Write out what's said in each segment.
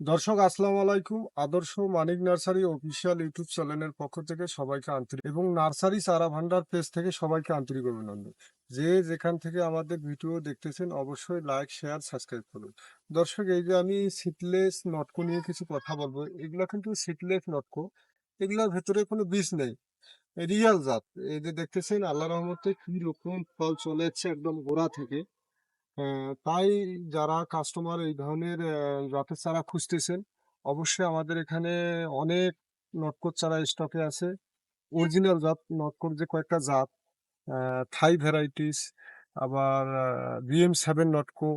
দর্শক, আসসালামু আলাইকুম। আদর্শ মানিক নার্সারি অফিসিয়াল ইউটিউব চ্যানেলের পক্ষ থেকে সবাইকে আন্তরিক এবং নার্সারি চারা ভান্ডার পেজ থেকে সবাইকে আন্তরিক অভিনন্দন। যে যেখান থেকে আমাদের ভিডিও দেখতেছেন, অবশ্যই লাইক, শেয়ার, সাবস্ক্রাইব করুন। দর্শক, এই যে আমি সিটলেস নটকো নিয়ে কিছু কথা বলব। এগুলো কিন্তু সিটলেস নটকো। এগুলোর ভেতরে কোনো বীজ নেই। রিয়াল জাত। এই যে দেখতেছেন আল্লাহ রহমতে কি রকম ফল চলে একদম গোড়া থেকে। তাই যারা কাস্টমার এই ধরনের জাতের চারা খুঁজতেছেন, অবশ্যই আমাদের এখানে অনেক নটকোর চারা স্টকে আছে। অরিজিনাল জাত, নটকোর যে কয়েকটা জাত থাই ভ্যারাইটিস আবার বিএম সেভেন নটকো,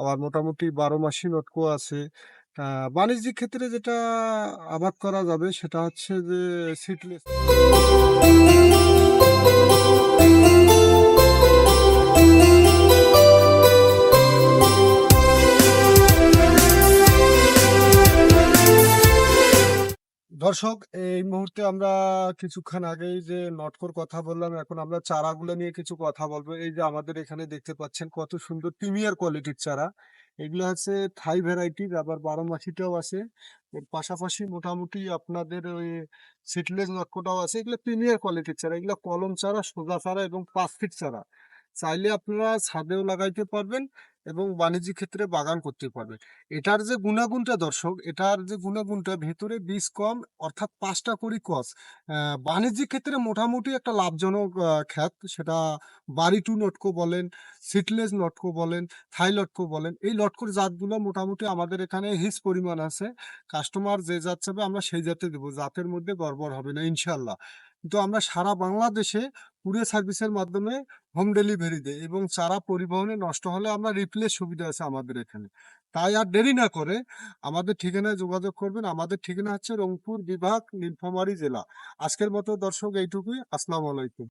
আবার মোটামুটি বারো মাসি নটকো আছে। বাণিজ্যিক ক্ষেত্রে যেটা আবাদ করা যাবে সেটা হচ্ছে যে সিডলেস দর্শক, এই মুহূর্তে আমরা কিছুক্ষণ আগেই যে নটকোর কথা বললাম, এখন আমরা চারাগুলো নিয়ে কিছু কথা বলব। এই যে আমাদের এখানে দেখতে পাচ্ছেন কত সুন্দর প্রিমিয়ার কোয়ালিটির চারা। এগুলো হচ্ছে থাই ভ্যারাইটির, আবার বারো মাসিটাও আছে। এর পাশাপাশি মোটামুটি আপনাদের ওই সিটলেস নটকোটাও আছে। এগুলো প্রিমিয়ার কোয়ালিটির চারা। এগুলো কলম চারা, সোজা চারা এবং পাঁচ ফিট চারা। চাইলে আপনারা ছাদেও লাগাইতে পারবেন এবং বাণিজ্যিক ক্ষেত্রে বাগান করতে পারবেন। এটার যে গুণাগুণটা দর্শক, এটার যে গুণাগুণটা ভেতরে বীজ কম, অর্থাৎ পাঁচটা করি কস বাণিজ্যিক ক্ষেত্রে মোটামুটি একটা লাভজনক খ্যাত। সেটা বাড়ি টু লটকো বলেন, সিটলেস লটকো বলেন, থাই লটকো বলেন, এই লটকোর জাতগুলো মোটামুটি আমাদের এখানে হিস পরিমাণ আছে। কাস্টমার যে জাত চাবে আমরা সেই জাতে দেবো, জাতের মধ্যে গড়বড় হবে না ইনশাল্লাহ কিন্তু আমরা সারা বাংলাদেশে কুরিয়ার সার্ভিসের মাধ্যমে হোম ডেলিভারি দেয় এবং চারা পরিবহনে নষ্ট হলে আমরা রিপ্লেস সুবিধা আছে আমাদের এখানে। তাই আর দেরি না করে আমাদের ঠিকানায় যোগাযোগ করবেন। আমাদের ঠিকানা হচ্ছে রংপুর বিভাগ, নীলফামারী জেলা। আজকের মতো দর্শক এইটুকুই। আসসালামু আলাইকুম।